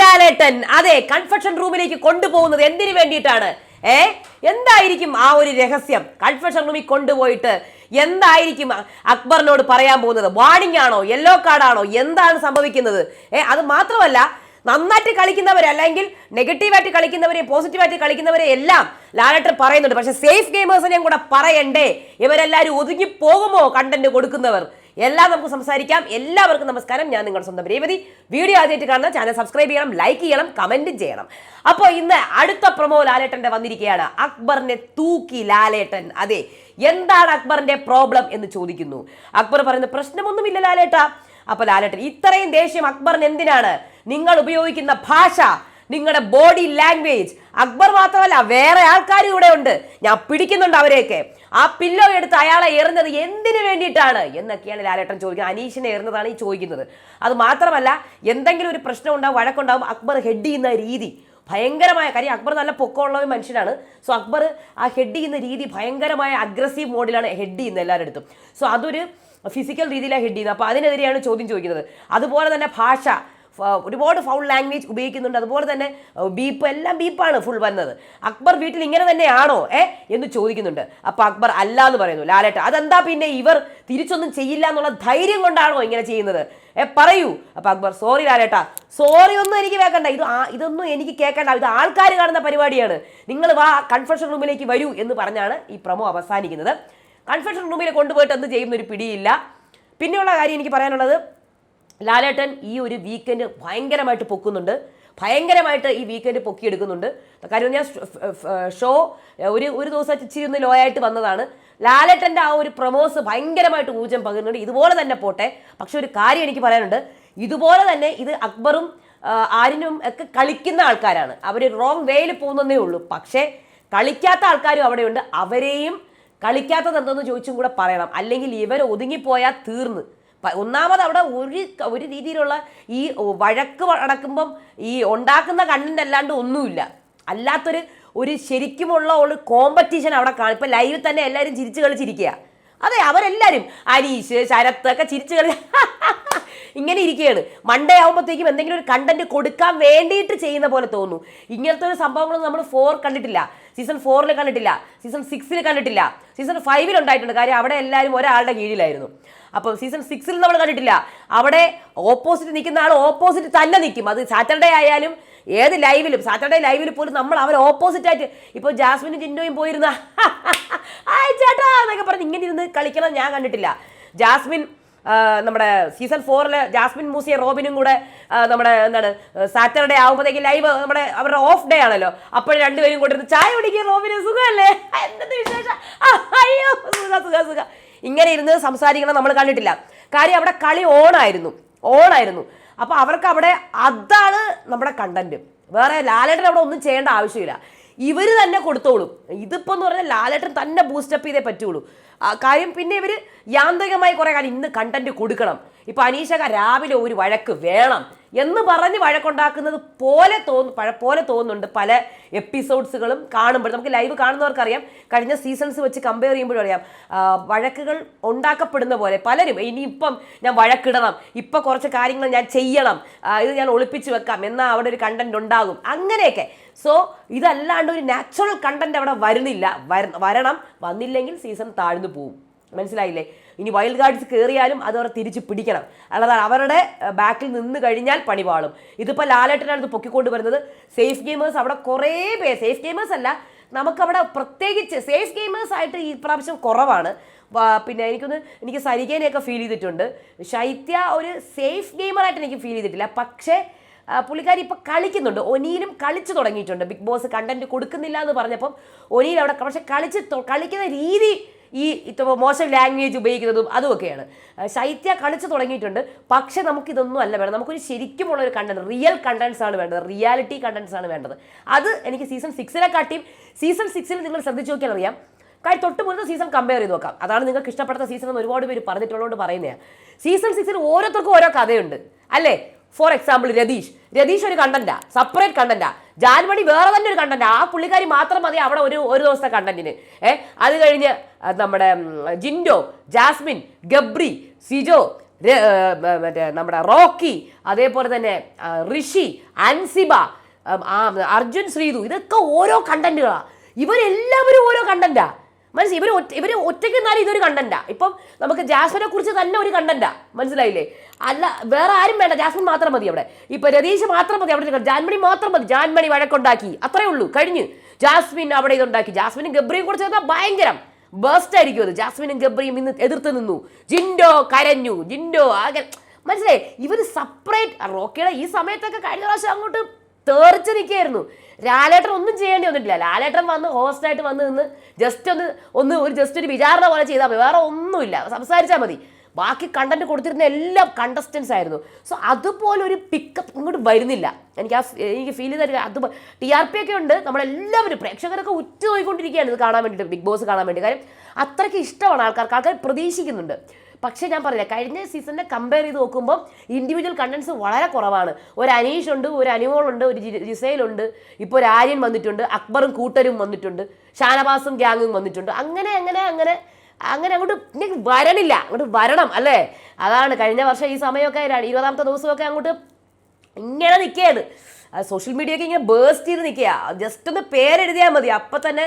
ലാലേട്ടൻ അതെ കൺഫെഷൻ റൂമിലേക്ക് കൊണ്ടുപോകുന്നത് എന്തിനു വേണ്ടിയിട്ടാണ്? ഏ? എന്തായിരിക്കും ആ ഒരു രഹസ്യം? കൺഫെഷൻ റൂമിൽ കൊണ്ടുപോയിട്ട് എന്തായിരിക്കും അക്ബറിനോട് പറയാൻ പോകുന്നത്? വാണിംഗ് ആണോ? യെല്ലോ കാർഡാണോ എന്താണ് സംഭവിക്കുന്നത്? ഏ അത് മാത്രമല്ല നന്നായിട്ട് കളിക്കുന്നവരെ അല്ലെങ്കിൽ നെഗറ്റീവായിട്ട് കളിക്കുന്നവരെ പോസിറ്റീവായിട്ട് കളിക്കുന്നവരെ എല്ലാം ലാലട്ടർ പറയുന്നുണ്ട്. പക്ഷെ സേഫ് ഗെയിമേഴ്സിനെയും കൂടെ പറയണ്ടേ? ഇവരെല്ലാവരും ഒതുങ്ങി പോകുമോ കണ്ടന്റ് കൊടുക്കുന്നവർ? എല്ലാം നമുക്ക് സംസാരിക്കാം. എല്ലാവർക്കും നമസ്കാരം. ഞാൻ നിങ്ങളുടെ സ്വന്തം രേവതി. വീഡിയോ ആദ്യമായിട്ട് കാണുന്ന ചാനൽ സബ്സ്ക്രൈബ് ചെയ്യണം ലൈക്ക് ചെയ്യണം കമന്റും ചെയ്യണം. അപ്പോൾ ഇന്ന് അടുത്ത പ്രൊമോ ലാലേട്ടന്റെ വന്നിരിക്കുകയാണ്. അക്ബറിനെ തൂക്കി ലാലേട്ടൻ. അതെ എന്താണ് അക്ബറിന്റെ പ്രോബ്ലം എന്ന് ചോദിക്കുന്നു. അക്ബർ പറയുന്ന പ്രശ്നമൊന്നുമില്ല ലാലേട്ട. അപ്പോൾ ലാലേട്ടൻ ഇത്രയും ദേഷ്യം അക്ബറിന് എന്തിനാണ്? നിങ്ങൾ ഉപയോഗിക്കുന്ന ഭാഷ നിങ്ങളുടെ ബോഡി ലാംഗ്വേജ്. അക്ബർ മാത്രമല്ല വേറെ ആൾക്കാർ ഇവിടെ ഉണ്ട്. ഞാൻ പിടിക്കുന്നുണ്ട് അവരെയൊക്കെ. ആ പില്ലോ എടുത്ത് അയാളെ എറിഞ്ഞത് എന്തിനു വേണ്ടിയിട്ടാണ് എന്നൊക്കെയാണ് ലാലേട്ടൻ ചോദിക്കുന്നത്. അനീഷിനെ എറിഞ്ഞതാണ് ഈ ചോദിക്കുന്നത്. അത് മാത്രമല്ല എന്തെങ്കിലും ഒരു പ്രശ്നം ഉണ്ടാവും വഴക്കുണ്ടാവും അക്ബർ ഹെഡ് ചെയ്യുന്ന രീതി ഭയങ്കരമായ കാര്യം. അക്ബർ നല്ല പൊക്കമുള്ള മനുഷ്യനാണ്. സോ അക്ബർ ആ ഹെഡ് ചെയ്യുന്ന രീതി ഭയങ്കരമായ അഗ്രസീവ് മോഡിലാണ് ഹെഡ് ചെയ്യുന്നത് എല്ലാവരുടെ അടുത്തും സോ അതൊരു ഫിസിക്കൽ രീതിയിലാണ് ഹെഡ് ചെയ്യുന്നത്. അപ്പോൾ അതിനെതിരെയാണ് ചോദ്യം ചോദിക്കുന്നത്. അതുപോലെ തന്നെ ഭാഷ. ഒരുപാട് ഫൗൾ ലാംഗ്വേജ് ഉപയോഗിക്കുന്നുണ്ട്. അതുപോലെ തന്നെ ബീപ്പ് എല്ലാം ബീപ്പാണ് ഫുൾ വന്നത്. അക്ബർ വീട്ടിൽ ഇങ്ങനെ തന്നെയാണോ ഏ എന്ന് ചോദിക്കുന്നുണ്ട്. അപ്പൊ അക്ബർ അല്ല എന്ന് പറയുന്നു ലാലേട്ട അതെന്താ പിന്നെ ഇവർ തിരിച്ചൊന്നും ചെയ്യില്ല എന്നുള്ള ധൈര്യം കൊണ്ടാണോ ഇങ്ങനെ ചെയ്യുന്നത്? ഏ പറയൂ. അപ്പൊ അക്ബർ സോറി ലാലേട്ട സോറി ഒന്നും എനിക്ക് കേൾക്കണ്ട. ഇത് ഇതൊന്നും എനിക്ക് കേൾക്കണ്ട. ഇത് ആൾക്കാർ കാണുന്ന പരിപാടിയാണ്. നിങ്ങൾ വാ കൺഫെഷൻ റൂമിലേക്ക് വരൂ എന്ന് പറഞ്ഞാണ് ഈ പ്രമോ അവസാനിക്കുന്നത്. കൺഫെഷൻ റൂമിൽ കൊണ്ടുപോയിട്ട് എന്ത് ചെയ്യുന്ന ഒരു പിടിയില്ല. പിന്നെയുള്ള കാര്യം എനിക്ക് പറയാനുള്ളത് ലാലേട്ടൻ ഈ ഒരു വീക്കെൻഡ് ഭയങ്കരമായിട്ട് പൊക്കുന്നുണ്ട്. ഭയങ്കരമായിട്ട് ഈ വീക്കെൻഡ് പൊക്കിയെടുക്കുന്നുണ്ട്. കാര്യം ഞാൻ ഷോ ഒരു ഒരു ദിവസം ഇച്ചിരി ഒന്ന് ലോ ആയിട്ട് വന്നതാണ്. ലാലേട്ടന്റെ ആ ഒരു പ്രൊമോസ് ഭയങ്കരമായിട്ട് ഊർജം പകരുന്നുണ്ട്. ഇതുപോലെ തന്നെ പോട്ടെ. പക്ഷെ ഒരു കാര്യം എനിക്ക് പറയാനുണ്ട്. ഇതുപോലെ തന്നെ ഇത് അക്ബറും ആരിനും ഒക്കെ കളിക്കുന്ന ആൾക്കാരാണ്. അവർ റോങ് വേയിൽ പോകുന്നതേ ഉള്ളൂ. പക്ഷേ കളിക്കാത്ത ആൾക്കാരും അവിടെയുണ്ട്. അവരെയും കളിക്കാത്തത് എന്തെന്ന് ചോദിച്ചും കൂടെ പറയണം. അല്ലെങ്കിൽ ഇവർ ഒതുങ്ങിപ്പോയാൽ തീർന്ന്. ഒന്നാമത് അവിടെ ഒരു ഒരു രീതിയിലുള്ള ഈ വഴക്ക് നടക്കുമ്പം ഈ ഉണ്ടാക്കുന്ന കണ്ടന്റ് അല്ലാണ്ട് ഒന്നുമില്ല. അല്ലാത്തൊരു ഒരു ശരിക്കുമുള്ള ഒരു കോമ്പറ്റീഷൻ അവിടെ കാണും. ഇപ്പം ലൈവിൽ തന്നെ എല്ലാവരും ചിരിച്ച് കളിച്ചിരിക്കുക അതെ അവരെല്ലാവരും അനീഷ് ശരത്ത് ഒക്കെ ചിരിച്ചു കളി ഇങ്ങനെ ഇരിക്കുകയാണ്. മൺഡേ ആകുമ്പോഴത്തേക്കും എന്തെങ്കിലും ഒരു കണ്ടന്റ് കൊടുക്കാൻ വേണ്ടിയിട്ട് ചെയ്യുന്ന പോലെ തോന്നുന്നു. ഇങ്ങനത്തെ ഒരു സംഭവങ്ങളൊന്നും നമ്മൾ ഫോർ കണ്ടിട്ടില്ല. സീസൺ ഫോറിൽ കണ്ടിട്ടില്ല. സീസൺ സിക്സിൽ കണ്ടിട്ടില്ല. സീസൺ ഫൈവിൽ ഉണ്ടായിട്ടുണ്ട്. കാര്യം അവിടെ എല്ലാവരും ഒരാളുടെ കീഴിലായിരുന്നു. അപ്പോൾ സീസൺ സിക്സിൽ നമ്മൾ കണ്ടിട്ടില്ല. അവിടെ ഓപ്പോസിറ്റ് നിൽക്കുന്ന ആൾ ഓപ്പോസിറ്റ് തന്നെ നിൽക്കും. അത് സാറ്റർഡേ ആയാലും ഏത് ലൈവിലും സാറ്റർഡേ ലൈവിൽ പോലും നമ്മൾ അവർ ഓപ്പോസിറ്റ് ആയിട്ട് ഇപ്പോൾ ജാസ്മിനും ജിന്നോയും പോയിരുന്ന ചേട്ടാ എന്നൊക്കെ പറഞ്ഞ് ഇങ്ങനെ ഇരുന്ന് കളിക്കണം ഞാൻ കണ്ടിട്ടില്ല. ജാസ്മിൻ നമ്മുടെ സീസൺ ഫോറിൽ ജാസ്മിൻ മൂസിയ റോബിനും കൂടെ നമ്മുടെ എന്താണ് സാറ്റർഡേ ആകുമ്പോഴത്തേക്ക് ലൈവ് നമ്മുടെ അവരുടെ ഓഫ് ഡേ ആണല്ലോ. അപ്പോൾ രണ്ടുപേരും കൊണ്ടിരുന്ന് ചായ കുടിക്കുക റോബിന് സുഖമല്ലേ? എന്തൊക്കെ വിശേഷം? അയ്യോ സുഖ ഇങ്ങനെ ഇരുന്ന് സംസാരിക്കണം നമ്മൾ കണ്ടിട്ടില്ല. കാര്യം അവിടെ കളി ഓണായിരുന്നു ഓണായിരുന്നു അപ്പോൾ അവർക്ക് അവിടെ അതാണ് നമ്മുടെ കണ്ടന്റ് വേറെ ലാലേട്ടൻ അവിടെ ഒന്നും ചെയ്യേണ്ട ആവശ്യമില്ല. ഇവർ തന്നെ കൊടുത്തോളും. ഇതിപ്പോൾ എന്ന് പറഞ്ഞാൽ ലാലേട്ടൻ തന്നെ ബൂസ്റ്റപ്പ് ചെയ്തേ പറ്റുള്ളൂ. കാര്യം പിന്നെ ഇവർ യാന്ത്രികമായി കുറേ കാര്യം ഇന്ന് കണ്ടന്റ് കൊടുക്കണം. ഇപ്പോൾ അനീഷക രാവിലെ ഒരു വഴക്ക് വേണം. എന്ന് പറഞ്ഞ് വഴക്കുണ്ടാക്കുന്നത് പോലെ തോന്നു പോലെ തോന്നുന്നുണ്ട് പല എപ്പിസോഡ്സുകളും കാണുമ്പോൾ നമുക്ക് ലൈവ് കാണുന്നവർക്കറിയാം. കഴിഞ്ഞ സീസൺസ് വെച്ച് കമ്പയർ ചെയ്യുമ്പോഴും അറിയാം. വഴക്കുകൾ ഉണ്ടാക്കപ്പെടുന്ന പോലെ പലരും ഇനി ഇപ്പം ഞാൻ വഴക്കിടണം. ഇപ്പം കുറച്ച് കാര്യങ്ങൾ ഞാൻ ചെയ്യണം. ഇത് ഞാൻ ഒളിപ്പിച്ച് വെക്കാം. എന്നാൽ അവിടെ ഒരു കണ്ടന്റ് ഉണ്ടാകും. അങ്ങനെയൊക്കെ. സോ ഇതല്ലാണ്ട് ഒരു നാച്ചുറൽ കണ്ടന്റ് അവിടെ വരുന്നില്ല. വരണം. വന്നില്ലെങ്കിൽ സീസൺ താഴ്ന്നു പോവും. മനസ്സിലായില്ലേ? ഇനി വൈൽഡ് കാർഡ്സ് കയറിയാലും അത് അവർ തിരിച്ച് പിടിക്കണം. അല്ലാതെ അവരുടെ ബാക്കിൽ നിന്ന് കഴിഞ്ഞാൽ പണിപാളും ഇതിപ്പോൾ ലാലേട്ടനാണ് ഇത് പൊക്കിക്കൊണ്ട് വരുന്നത് സേഫ് ഗെയിമേഴ്സ് അവിടെ കുറേ പേര് സേഫ് ഗെയിമേഴ്സ് അല്ല നമുക്കവിടെ പ്രത്യേകിച്ച് സേഫ് ഗെയിമേഴ്സ് ആയിട്ട് ഈ പ്രാവശ്യം കുറവാണ്. പിന്നെ എനിക്കൊന്ന് എനിക്ക് സരികേനെയൊക്കെ ഫീൽ ചെയ്തിട്ടുണ്ട്. ശൈത്യ ഒരു സേഫ് ഗെയിമറായിട്ട് എനിക്ക് ഫീൽ ചെയ്തിട്ടില്ല. പക്ഷേ പുള്ളിക്കാരി ഇപ്പോൾ കളിക്കുന്നുണ്ട്. ഒനിയിലും കളിച്ചു തുടങ്ങിയിട്ടുണ്ട്. ബിഗ് ബോസ് കണ്ടന്റ് കൊടുക്കുന്നില്ല എന്ന് പറഞ്ഞപ്പം ഒനിയിൽ അവിടെ പക്ഷെ കളിച്ച് കളിക്കുന്ന രീതി ഈ മോശം ലാംഗ്വേജ് ഉപയോഗിക്കുന്നതും അതുമൊക്കെയാണ്. ശൈത്യ കളിച്ചു തുടങ്ങിയിട്ടുണ്ട്. പക്ഷേ നമുക്കിതൊന്നും അല്ല വേണം നമുക്കൊരു ശരിക്കുമുള്ള ഒരു കണ്ടന്റ് റിയൽ കണ്ടന്റ്സ് ആണ് വേണ്ടത്. റിയാലിറ്റി കണ്ടന്റ്സ് ആണ് വേണ്ടത്. അത് എനിക്ക് സീസൺ സിക്സിനെ കാട്ടിയും സീസൺ സിക്സിൽ നിങ്ങൾ ശ്രദ്ധിച്ചു നോക്കിയാൽ അറിയാം. കാര്യം തൊട്ട് മുന്നത്തെ സീസൺ കമ്പയർ ചെയ്ത് നോക്കാം. അതാണ് നിങ്ങൾക്ക് ഇഷ്ടപ്പെടുന്ന സീസൺ എന്ന് ഒരുപാട് പേര് പറഞ്ഞിട്ടുള്ളതുകൊണ്ട് പറയുന്നതാണ് സീസൺ സിക്സിൽ ഓരോരുത്തർക്കും ഓരോ കഥയുണ്ട്. അല്ലേ? For example Ratheesh. രതീഷ് ഒരു കണ്ടന്റാ സെപ്പറേറ്റ് കണ്ടന്റാ ജാൻമണി വേറെ തന്നെ ഒരു കണ്ടന്റ് ആ. പുള്ളിക്കാരി മാത്രം മതി അവിടെ ഒരു ഒരു ദിവസത്തെ കണ്ടന്റിന് ഏ? അത് കഴിഞ്ഞ് നമ്മുടെ ജിൻഡോ ജാസ്മിൻ ഗബ്രി സിജോ മറ്റേ നമ്മുടെ റോക്കി അതേപോലെ തന്നെ ഋഷി അൻസിബ അർജുൻ ശ്രീതു. ഇതൊക്കെ ഓരോ കണ്ടന്റുകളാണ് ഇവരെല്ലാവരും ഓരോ കണ്ടന്റാ മനസ്സിലായി ഇവർ ഇവർ ഒറ്റയ്ക്ക് എന്നാലും ഇതൊരു കണ്ടന്റാ ഇപ്പം നമുക്ക് ജാസ്മിനെ കുറിച്ച് തന്നെ ഒരു കണ്ടന്റാ മനസ്സിലായില്ലേ? അല്ല വേറെ ആരും വേണ്ട. ജാസ്മിൻ മാത്രം മതി അവിടെ. ഇപ്പൊ രതീഷ് മാത്രം മതി അവിടെ ജാൻമണി മാത്രം മതി. ജാൻമണി വഴക്കുണ്ടാക്കി. അത്രേ ഉള്ളൂ. കഴിഞ്ഞു. ജാസ്മിൻ അവിടെ ഇതുണ്ടാക്കി. ജാസ്മിനും ഗബ്രിയും കൂടെ ചേർന്നാൽ ഭയങ്കരം. ബേസ്റ്റ് ആയിരിക്കും അത്. ജാസ്മിനും ഗബ്രിയും ഇന്ന് എതിർത്ത് നിന്നു. ജിൻഡോ കരഞ്ഞു. ജിൻഡോ ആകെ മനസ്സിലായി? ഇവർ സെപ്പറേറ്റ് റോക്കിയുടെ ഈ സമയത്തൊക്കെ കഴിഞ്ഞ പ്രാവശ്യം അങ്ങോട്ട് തേർച്ച് നിൽക്കുകയായിരുന്നു. ലാലേട്ടൻ ഒന്നും ചെയ്യേണ്ടി വന്നിട്ടില്ല. ലാലേട്ടൻ വന്ന് ഹോസ്റ്റായിട്ട് വന്ന് നിന്ന് ജസ്റ്റ് ഒന്ന് ഒന്ന് ഒരു ജസ്റ്റ് ഒരു വിചാരണ പോലെ ചെയ്താൽ മതി. വേറെ ഒന്നുമില്ല. സംസാരിച്ചാൽ മതി. ബാക്കി കണ്ടന്റ് കൊടുത്തിരുന്ന എല്ലാം കണ്ടസ്റ്റൻസ് ആയിരുന്നു. സോ അതുപോലെ ഒരു പിക്കപ്പ് ഇങ്ങോട്ട് വരുന്നില്ല. എനിക്ക് ആ എനിക്ക് ഫീൽ ചെയ്ത അത് ടി ആർ പി ഒക്കെ ഉണ്ട്. നമ്മളെല്ലാവരും പ്രേക്ഷകരൊക്കെ ഉറ്റു നോക്കിക്കൊണ്ടിരിക്കുകയാണ് ഇത് കാണാൻ വേണ്ടിയിട്ട് ബിഗ് ബോസ് കാണാൻ വേണ്ടി. കാര്യം അത്രയ്ക്ക് ഇഷ്ടമാണ് ആൾക്കാർക്ക്. ആൾക്കാർ പ്രതീക്ഷിക്കുന്നുണ്ട്. പക്ഷേ ഞാൻ പറഞ്ഞില്ല കഴിഞ്ഞ സീസണിനെ കമ്പയർ ചെയ്ത് നോക്കുമ്പോൾ ഇൻഡിവിജ്വൽ കണ്ടൻസ് വളരെ കുറവാണ്. ഒരു അനീഷ് ഉണ്ട് ഒരു അനുമോളുണ്ട് ഒരു ജിസയിലുണ്ട് ഇപ്പോൾ ഒരു ആര്യൻ വന്നിട്ടുണ്ട് അക്ബറും കൂട്ടരും വന്നിട്ടുണ്ട് ഷാനവാസും ഗ്യാങ്ങും വന്നിട്ടുണ്ട്. അങ്ങനെ അങ്ങനെ അങ്ങനെ അങ്ങനെ അങ്ങോട്ട് ഇനി വരണില്ല അങ്ങോട്ട് വരണം അല്ലേ? അതാണ് കഴിഞ്ഞ വർഷം ഈ സമയമൊക്കെ ഇരുപതാമത്തെ ദിവസമൊക്കെ അങ്ങോട്ട് ഇങ്ങനെ നിൽക്കുകയാണ് സോഷ്യൽ മീഡിയ ഒക്കെ ഇങ്ങനെ ബേസ്റ്റ് ചെയ്ത് നിൽക്കുക ജസ്റ്റ് ഒന്ന് പേരെഴുതിയാൽ മതി. അപ്പം തന്നെ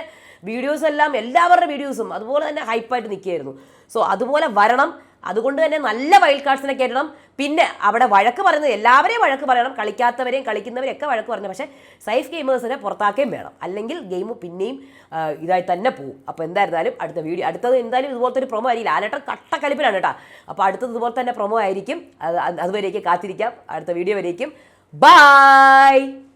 വീഡിയോസ് എല്ലാം എല്ലാവരുടെ വീഡിയോസും അതുപോലെ തന്നെ ഹൈപ്പായിട്ട് നിൽക്കുകയായിരുന്നു. സോ അതുപോലെ വരണം. അതുകൊണ്ട് തന്നെ നല്ല വൈൽഡ് കാർഡ്സിനെ കയറ്റണം പിന്നെ അവിടെ വഴക്ക് പറയുന്നത് എല്ലാവരെയും വഴക്ക് പറയണം. കളിക്കാത്തവരെയും കളിക്കുന്നവരെയും ഒക്കെ വഴക്ക് പറഞ്ഞു പക്ഷേ സൈഫ് ഗെയിമേഴ്സിനെ പുറത്താക്കുകയും വേണം. അല്ലെങ്കിൽ ഗെയിം പിന്നെയും ഇതായി തന്നെ പോകും അപ്പോൾ എന്തായിരുന്നാലും അടുത്ത വീഡിയോ അടുത്തത് എന്തായാലും ഇതുപോലത്തെ ഒരു പ്രൊമോ ആയിരിക്കും. ലാലേട്ടൻ കട്ടക്കലിപ്പിലാണ് കേട്ടോ. അപ്പോൾ അടുത്തത് ഇതുപോലെ തന്നെ പ്രൊമോ ആയിരിക്കും. അത് അതുവരേക്കും കാത്തിരിക്കാം. അടുത്ത വീഡിയോ വരേക്കും. ബൈ